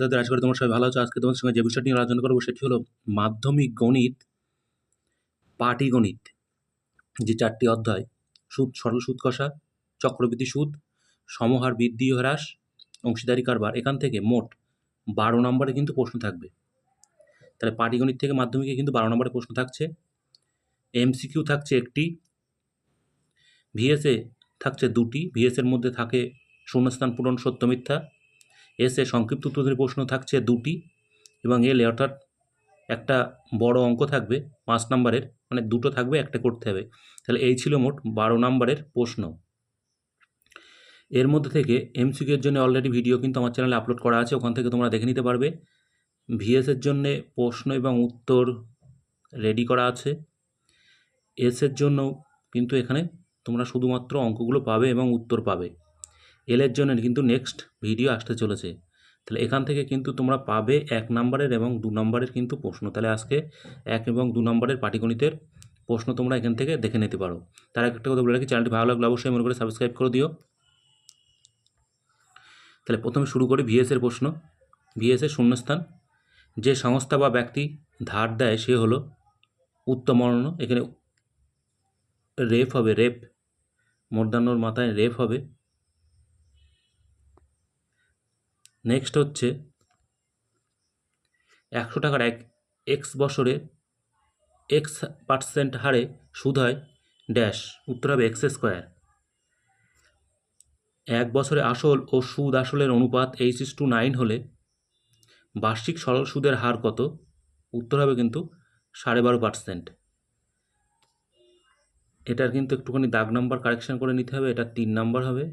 তাদের আশা করি তোমার সবাই ভালো আছো। আজকে তোমাদের সঙ্গে যে বিষয়টি নিয়ে আলোচনা করব, সেটি হলো মাধ্যমিক গণিত পাটিগণিত যে চারটি অধ্যায়। সুদ, সরল সুদ কষা, চক্রবৃদ্ধি সুদ, সমহার বৃদ্ধি হ্রাস, অংশীদারি কারবার। এখান থেকে মোট বারো নম্বরে কিন্তু প্রশ্ন থাকবে। তাহলে পাটিগণিত থেকে মাধ্যমিকে কিন্তু বারো নম্বরে প্রশ্ন থাকছে। এমসিকিউ থাকছে একটি, ভিএসএ থাকছে দুটি ভিএসের মধ্যে থাকে শূন্যস্থান পূরণ সত্য মিথ্যা এসে সংক্ষিপ্ত উত্তরের প্রশ্ন থাকছে দুটি এবং এলে অর্থাৎ একটা বড় অঙ্ক থাকবে পাঁচ নাম্বারের মানে দুটো থাকবে, একটা করতে হবে। তাহলে এই ছিল মোট বারো নাম্বারের প্রশ্ন। এর মধ্যে থেকে এমসিকিউর জন্য অলরেডি ভিডিও কিন্তু আমার চ্যানেলে আপলোড করা আছে, ওখান থেকে তোমরা দেখে নিতে পারবে। ভিএসের জন্য প্রশ্ন এবং উত্তর রেডি করা আছে। এসের জন্য কিন্তু এখানে তোমরা শুধুমাত্র অঙ্কগুলো পাবে এবং উত্তর পাবে। এলের জন্য কিন্তু নেক্সট ভিডিও আসতে চলেছে। তাহলে এখান থেকে কিন্তু তোমরা পাবে এক নম্বরের এবং দু নম্বরের কিন্তু প্রশ্ন। তাহলে আজকে এক এবং দু নম্বরের পাটিগণিতের প্রশ্ন তোমরা এখান থেকে দেখে নিতে পারো। তার একটা কথা বলে রাখি চ্যানেলটি ভালো লাগলে অবশ্যই মনে করে সাবস্ক্রাইব করে দিও। তাহলে প্রথমে শুরু করি ভিএসের প্রশ্ন। ভিএসের শূন্যস্থান। যে সংস্থা বা ব্যক্তি ধার দেয় সে হলো উত্তমর্ণ। এখানে রেফ হবে রেপ মূর্ধান্যর মাথায় রেফ হবে। নেক্সট হচ্ছে একশো টাকার এক এক্স বছরে এক্স পার্সেন্ট হারে সুদ হয় ড্যাশ উত্তর হবে এক্স স্কোয়ার এক বছরে আসল ও সুদ আসলের অনুপাত এইচ ইস টু নাইন হলে বার্ষিক সরল সুদের হার কত? উত্তর হবে কিন্তু সাড়ে বারো পার্সেন্ট এটার কিন্তু একটুখানি দাগ নাম্বার কারেকশন করে নিতে হবে, এটা তিন নাম্বার হবে।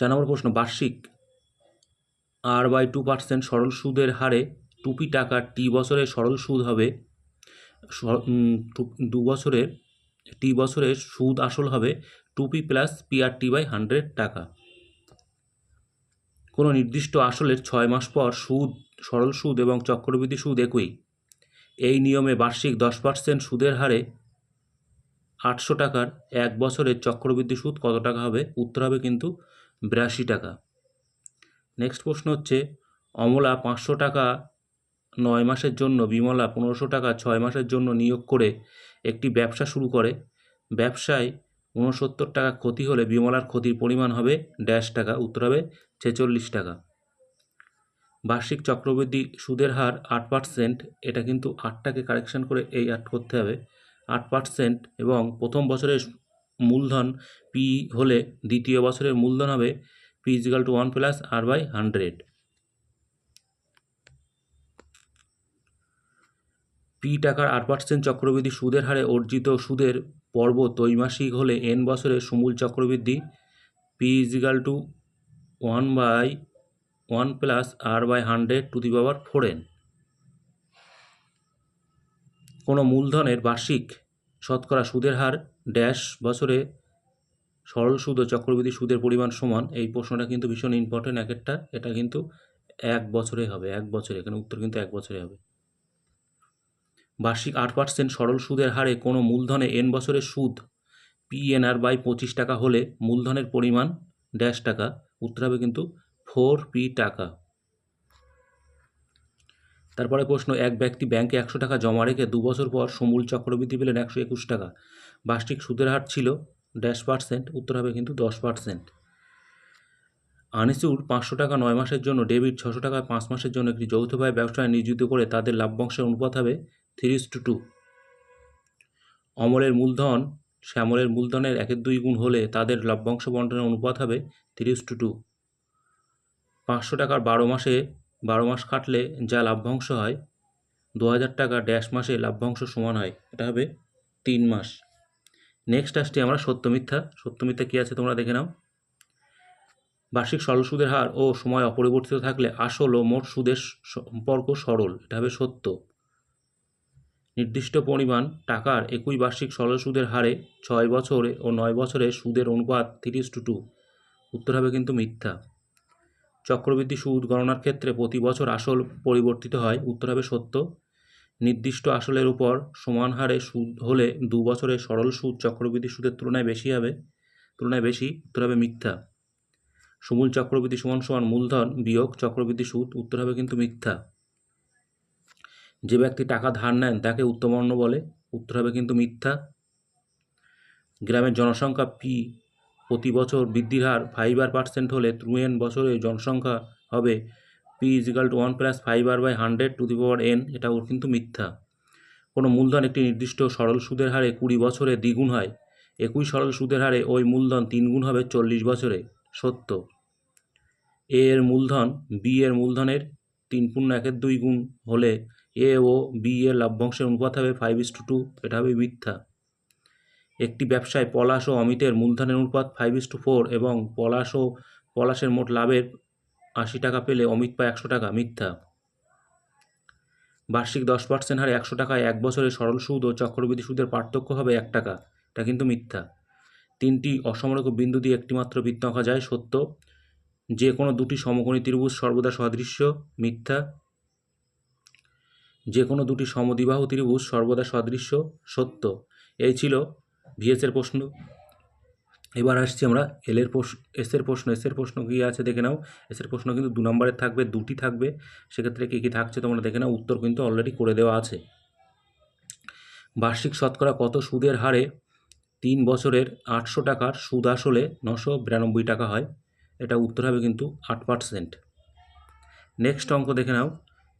চার নম্বর প্রশ্ন, বার্ষিক আর বাই টু পার্সেন্ট সরল সুদের হারে টুপি টাকা টি বছরের সরল সুদ হবে দু বছরের, টি বছরের সুদ আসল হবে টুপি প্লাস পিআরটি বাই হান্ড্রেড টাকা। কোনো নির্দিষ্ট আসলের ছয় মাস পর সুদ, সরল সুদ এবং চক্রবৃদ্ধি সুদ একই। এই নিয়মে বার্ষিক দশ পার্সেন্ট সুদের হারে আটশো টাকার এক বছরের চক্রবৃদ্ধি সুদ কত টাকা হবে উত্তর হবে কিন্তু বিরাশি টাকা। নেক্সট প্রশ্ন হচ্ছে, অমলা পাঁচশো টাকা নয় মাসের জন্য, বিমলা পনেরোশো টাকা ছয় মাসের জন্য নিয়োগ করে একটি ব্যবসা শুরু করে। ব্যবসায় ঊনসত্তর টাকা ক্ষতি হলে বিমলার ক্ষতির পরিমাণ হবে ড্যাশ টাকা, উত্তর হবে ছেচল্লিশ টাকা। বার্ষিক চক্রবৃদ্ধি সুদের হার আট পার্সেন্ট, এটা কিন্তু আটটাকে কারেকশন করে এই আট করতে হবে। আট পার্সেন্ট এবং প্রথম বছরের মূলধন পি হলে দ্বিতীয় বছরের মূলধন হবে P is equal to one plus r by hundred P টাকার আট পার্সেন্ট চক্রবৃদ্ধি সুদের হারে অর্জিত সুদের পর্ব ত্রৈমাসিক হলে এন বছরের সমূল চক্রবৃদ্ধি P is equal to one by one plus r by hundred to the power four n কোনো মূলধনের বার্ষিক শতকরা সুদের হার ড্যাশ বছরে সরল সুদ ও চক্রবৃদ্ধি সুদের পরিমাণ সমান, এই প্রশ্নটা কিন্তু ভীষণ ইম্পর্টেন্ট এক একটা এটা কিন্তু এক বছরে হবে, এক বছরে। এখানে উত্তর কিন্তু এক বছরে হবে। বার্ষিক আট পার্সেন্ট সরল সুদের হারে কোনো মূলধনে এন বছরের সুদ পিএনআর বাই পঁচিশ টাকা হলে মূলধনের পরিমাণ ড্যাশ টাকা, উত্তর হবে কিন্তু ফোর পি টাকা। তারপরে প্রশ্ন, এক ব্যক্তি ব্যাংকে একশো টাকা জমা রেখে দু বছর পর সমূল চক্রবৃদ্ধি পেলেন একশো একুশ টাকা। বার্ষিক সুদের হার ছিল ড্যাশ পার্সেন্ট উত্তর হবে কিন্তু দশ পার্সেন্ট আনিসুর পাঁচশো টাকা নয় মাসের জন্য ডেবিট ছশো টাকা পাঁচ মাসের জন্য একটি যৌথভাবে ব্যবসায় নিয়োজিত করে তাদের লাভ্যাংশের অনুপাত হবে থ্রি টু টু। অমলের মূলধন, শ্যামলের মূলধনের একের দুই গুণ হলে তাদের লভ্যাংশ বন্টনের অনুপাত হবে থ্রি টু টু। পাঁচশো টাকার বারো মাসে বারো মাস কাটলে যা লাভ্যাংশ হয়, দু হাজার টাকা ড্যাশ মাসে লাভ্যাংশ সমান হয়, এটা হবে তিন মাস। নেক্সট আসছি আমরা সত্য মিথ্যা। সত্য মিথ্যা কী আছে তোমরা দেখে নাও। বার্ষিক সরল সুদের হার ও সময় অপরিবর্তিত থাকলে আসল ও মোট সুদের সম্পর্ক সরল, এটা হবে সত্য। নির্দিষ্ট পরিমাণ টাকার একই বার্ষিক সরল সুদের হারে ছয় বছরে ও নয় বছরে সুদের অনুপাত টু টু। উত্তর হবে কিন্তু মিথ্যা। চক্রবৃদ্ধি সুদ গণনার ক্ষেত্রে প্রতি বছর আসল পরিবর্তিত হয়, উত্তর হবে সত্য। নির্দিষ্ট আসলের উপর সমান হারে সুদ হলে দু বছরে সরল সুদ চক্রবৃদ্ধি সুদের তুলনায় বেশি হবে, তুলনায় বেশি, উত্তর হবে মিথ্যা। সুমূল চক্রবৃদ্ধি সমান সমান মূলধন বিয়োগ চক্রবৃদ্ধি সুদ, উত্তর হবে কিন্তু মিথ্যা। যে ব্যক্তি টাকা ধার নেন তাকে উত্তমর্ণ বলে, উত্তর হবে কিন্তু মিথ্যা। গ্রামের জনসংখ্যা পি প্রতি বছর বৃদ্ধির হার ফাইভ আর পার্সেন্ট হলে ত্রুয়েন বছরে জনসংখ্যা হবে P is equal to one plus five r by hundred to the power n এটাও কিন্তু মিথ্যা। কোনো মূলধন একটি নির্দিষ্ট সরল সুদের হারে কুড়ি বছরে দ্বিগুণ হয়। একই সরল সুদের হারে ওই মূলধন তিনগুণ হবে চল্লিশ বছরে, সত্য। এ এর মূলধন বি এর মূলধনের তিন পূর্ণ একের দুই গুণ হলে এ ও বি এর লভ্যাংশের অনুপাত হবে ফাইভ ইস টু টু এটা হবে মিথ্যা। একটি ব্যবসায় পলাশ ও অমিতের মূলধনের অনুপাত ফাইভ ইস টু ফোর এবং পলাশ ও পলাশের মোট লাভের আশি টাকা পেলে অমিত পায় একশো টাকা, মিথ্যা। বার্ষিক দশ পার্সেন্ট হারে একশো টাকায় এক বছরে সরল সুদ ও চক্রবৃদ্ধি সুদের পার্থক্য হবে এক টাকা। এটা কিন্তু মিথ্যা। তিনটি অসমরেখ বিন্দু দিয়ে একটিমাত্র বৃত্ত আঁকা যায় সত্য। যে কোনো দুটি সমকোণী ত্রিভুজ সর্বদা সদৃশ্য, মিথ্যা। যে কোনো দুটি সমদ্বিবাহু ত্রিভুজ সর্বদা সদৃশ্য, সত্য। এই ছিল ভিএসের প্রশ্ন। এবার আসছি আমরা এলের প্রশ্ন এসের প্রশ্ন এসের প্রশ্ন কী আছে দেখে নাও। এসের প্রশ্ন কিন্তু দু নম্বরের থাকবে, দুটি থাকবে। সেক্ষেত্রে কী কী থাকছে তোমরা দেখে নাও, উত্তর কিন্তু অলরেডি করে দেওয়া আছে। বার্ষিক শতকরা কত সুদের হারে তিন বছরের আটশো টাকার সুদ আসলে নশো বিরানব্বই টাকা হয়? এটা উত্তর হবে কিন্তু আট পার্সেন্ট নেক্সট অঙ্ক দেখে নাও।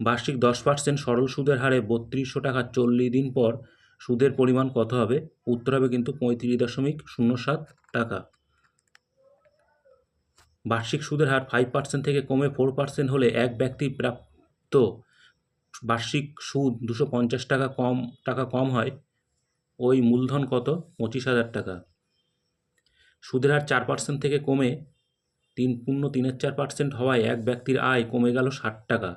বার্ষিক দশ পার্সেন্ট সরল সুদের হারে বত্রিশশো টাকা চল্লিশ দিন পর সুদের পরিমাণ কত হবে? উত্তর হবে কিন্তু পঁয়ত্রিশ দশমিক শূন্য সাত টাকা। বার্ষিক সুদের হার ফাইভ পার্সেন্ট থেকে কমে ফোর পার্সেন্ট হলে এক ব্যক্তি প্রাপ্ত বার্ষিক সুদ দুশো পঞ্চাশ টাকা কম টাকা কম হয়। ওই মূলধন কত? পঁচিশ হাজার টাকা। সুদের হার চার পার্সেন্ট থেকে কমে তিন, পূর্ণ তিনের চার পার্সেন্ট হওয়ায় এক ব্যক্তির আয় কমে গেল ষাট টাকা।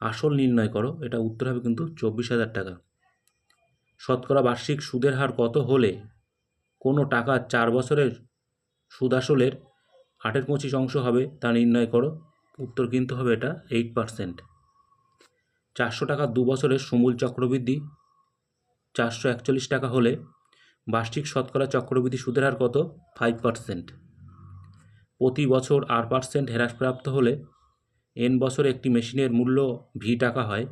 আসল নির্ণয় করো, এটা উত্তর হবে কিন্তু চব্বিশ হাজার টাকা। শতকরা বার্ষিক সুদের হার কত হলে কোনো টাকা চার বছরের সুদ আসলের আটের পঁচিশ অংশ হবে তা নির্ণয় করো? উত্তর কিন্তু হবে এটা এইট পার্সেন্ট চারশো টাকা দু বছরের সমূল চক্রবৃদ্ধি। চারশো একচল্লিশ টাকা হলে বার্ষিক শতকরা চক্রবৃদ্ধি সুদের হার কত? ফাইভ পার্সেন্ট প্রতি বছর আর পার্সেন্ট হ্রাসপ্রাপ্ত হলে এন বছরে একটি মেশিনের মূল্য ভি টাকা হয়।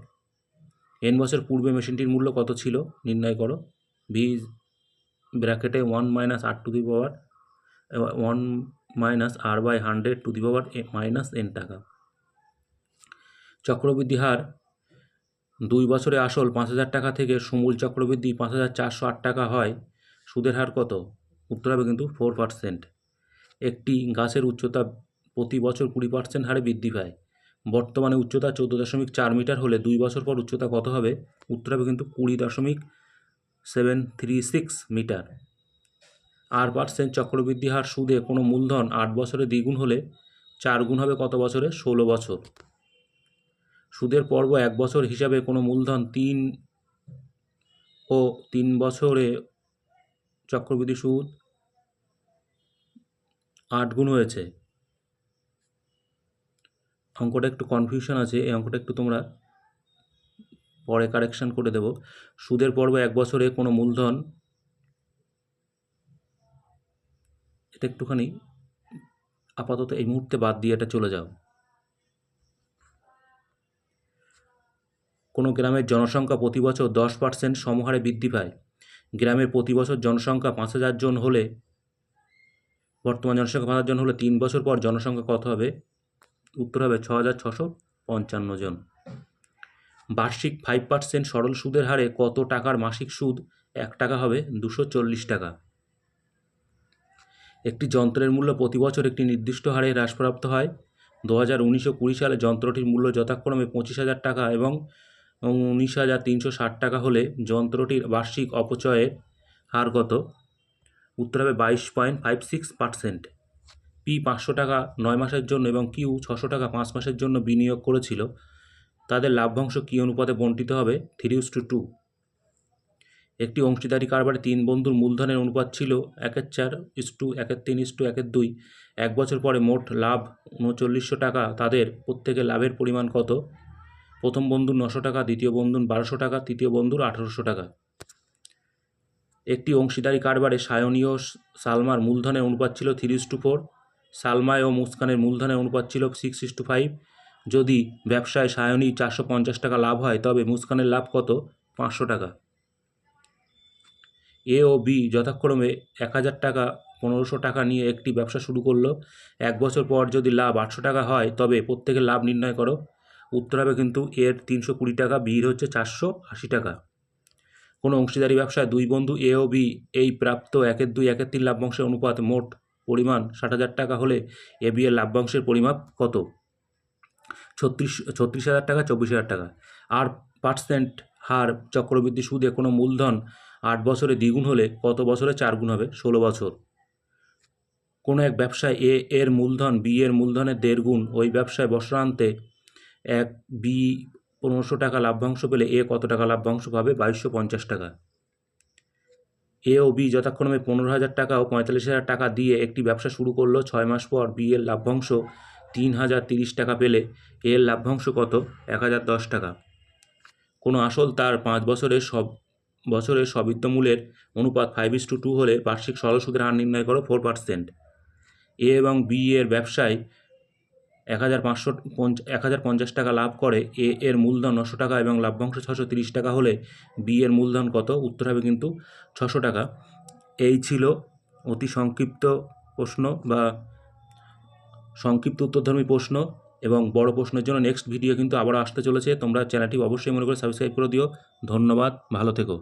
এন বছর পূর্বে মেশিনটির মূল্য কত ছিল? নির্ণয় করো। ভি ব্র্যাকেটে one minus r to the power one minus r by hundred to the power minus n টাকা। চক্রবৃদ্ধি হার দুই বছরে আসল পাঁচ হাজার টাকা থেকে সমূল চক্রবৃদ্ধি পাঁচ হাজার চারশো আট টাকা হয়, সুদের হার কত? উত্তর হবে কিন্তু ফোর পার্সেন্ট একটি গাছের উচ্চতা প্রতি বছর কুড়ি পার্সেন্ট হারে বৃদ্ধি পায়। বর্তমানে উচ্চতা চৌদ্দ দশমিক চার মিটার হলে দুই বছর পর উচ্চতা কত হবে? উত্তর হবে কিন্তু কুড়ি দশমিক সেভেন থ্রি সিক্স মিটার। আর পার্সেন্ট চক্রবৃদ্ধি হার সুদে কোনো মূলধন আট বছরে দ্বিগুণ হলে চার গুণ হবে কত বছরে? ষোলো বছর। সুদের পর্ব এক বছর হিসাবে কোনো মূলধন তিন ও তিন বছরে চক্রবৃদ্ধি সুদ আট গুণ হয়েছে। অঙ্কটা একটু কনফিউশন আছে, এই অঙ্কটা একটু তোমরা পরে কারেকশান করে দেব। সুদের পর্ব এক বছরে কোনো মূলধন এটা একটুখানি আপাতত এই মুহূর্তে বাদ দিয়ে এটা চলে যাও। কোনো গ্রামের জনসংখ্যা প্রতি বছর দশ পার্সেন্ট সমহারে বৃদ্ধি পায়। গ্রামের প্রতি বছর জনসংখ্যা পাঁচ হাজার জন হলে, বর্তমান জনসংখ্যা পাঁচ হাজার জন হলে তিন বছর পর জনসংখ্যা কত হবে? উত্তর হবে ছ হাজার ছশো পঞ্চান্ন জন। বার্ষিক ফাইভ পার্সেন্ট সরল সুদের হারে কত টাকার মাসিক সুদ? এক টাকা হবে দুশো চল্লিশ টাকা। একটি যন্ত্রের মূল্য প্রতি বছর একটি নির্দিষ্ট হারে হ্রাসপ্রাপ্ত হয়। দু হাজার উনিশশো কুড়ি সালে যন্ত্রটির মূল্য যথাক্রমে পঁচিশ হাজার টাকা এবং উনিশ হাজার তিনশো ষাট টাকা হলে যন্ত্রটির বার্ষিক অপচয়ের হার কত? উত্তর হবে বাইশ point five six percent. P পাঁচশো টাকা নয় মাসের জন্য এবং কিউ ছশো টাকা পাঁচ মাসের জন্য বিনিয়োগ করেছিল, তাদের লাভ্যাংশ কী অনুপাতে বণ্টিত হবে? থ্রি ইস টু টু একটি অংশীদারি কারবারে তিন বন্ধুর মূলধনের অনুপাত ছিল একের চার ইস টু একের তিন ইস টু একের দুই। এক বছর পরে মোট লাভ উনচল্লিশশো টাকা, তাদের প্রত্যেকের লাভের পরিমাণ কত? প্রথম বন্ধুর নশো টাকা, দ্বিতীয় বন্ধুর বারোশো টাকা, তৃতীয় বন্ধুর আঠারোশো টাকা। একটি অংশীদারি কারবারে সায়নীয় সালমার মূলধনের অনুপাত ছিল থ্রি ইস টু ফোর সালমায় ও মুস্কানের মূলধনের অনুপাত ছিল সিক্স ইস টু ফাইভ যদি ব্যবসায় সায়নী চারশো পঞ্চাশ টাকা লাভ হয়, তবে মুস্কানের লাভ কত? পাঁচশো টাকা। এ ও বি যথাক্রমে এক হাজার টাকা, পনেরোশো টাকা নিয়ে একটি ব্যবসা শুরু করল। এক বছর পর যদি লাভ আটশো টাকা হয়, তবে প্রত্যেকের লাভ নির্ণয় করো। উত্তর হবে কিন্তু এর তিনশো কুড়ি টাকা বির হচ্ছে চারশো আশি টাকা। কোনো অংশীদারি ব্যবসায় দুই বন্ধু এ ও বি, এই প্রাপ্ত একের দুই, একের তিন লাভ্যাংশের অনুপাত মোট পরিমাণ ষাট হাজার টাকা হলে এ বি এর লাভ্যাংশের পরিমাপ কত? ছত্রিশ ছত্রিশ হাজার টাকা, চব্বিশ হাজার টাকা। আর পার্সেন্ট হার চক্রবৃদ্ধি সুদে কোনো মূলধন আট বছরে দ্বিগুণ হলে কত বছরে চার গুণ হবে? ষোলো বছর। কোনো এক ব্যবসায় এ এর মূলধন, বি এর মূলধনের দেড় গুণ ওই ব্যবসায় বছরান্তে এক বি পনেরোশো টাকা লাভ্যাংশ পেলে এ কত টাকা লাভ্যাংশ পাবে? বাইশশো পঞ্চাশ টাকা। এ ও বি যথাক্রমে পনেরো হাজার টাকা ও পঁয়তাল্লিশ হাজার টাকা দিয়ে একটি ব্যবসা শুরু করল ছয় মাস পর বি এর লাভ্যাংশ তিন হাজার তিরিশ টাকা পেলে। এর লাভ্যাংশ কত? এক হাজার দশ টাকা। কোনো আসল তার পাঁচ বছরের সব বছরের সবিত্তমূলের অনুপাত ফাইভ ইস টু টু হলে বার্ষিক সরল সুদের হার নির্ণয় করো ফোর পার্সেন্ট এ এবং বি এর ব্যবসায় এক হাজার পাঁচশো এক হাজার পঞ্চাশ টাকা লাভ করে এ এর মূলধন নশো টাকা এবং লাভ্যাংশ ছশো তিরিশ টাকা হলে বি এর মূলধন কত? উত্তর হবে কিন্তু ছশো টাকা। এই ছিল অতি সংক্ষিপ্ত প্রশ্ন বা সংক্ষিপ্ত উত্তরধর্মী প্রশ্ন এবং বড় প্রশ্নের জন্য নেক্সট ভিডিও কিন্তু আবার আসতে চলেছে। তোমরা চ্যানেলটি অবশ্যই মনে করে সাবস্ক্রাইব করে দিও। ধন্যবাদ। ভালো থেকো।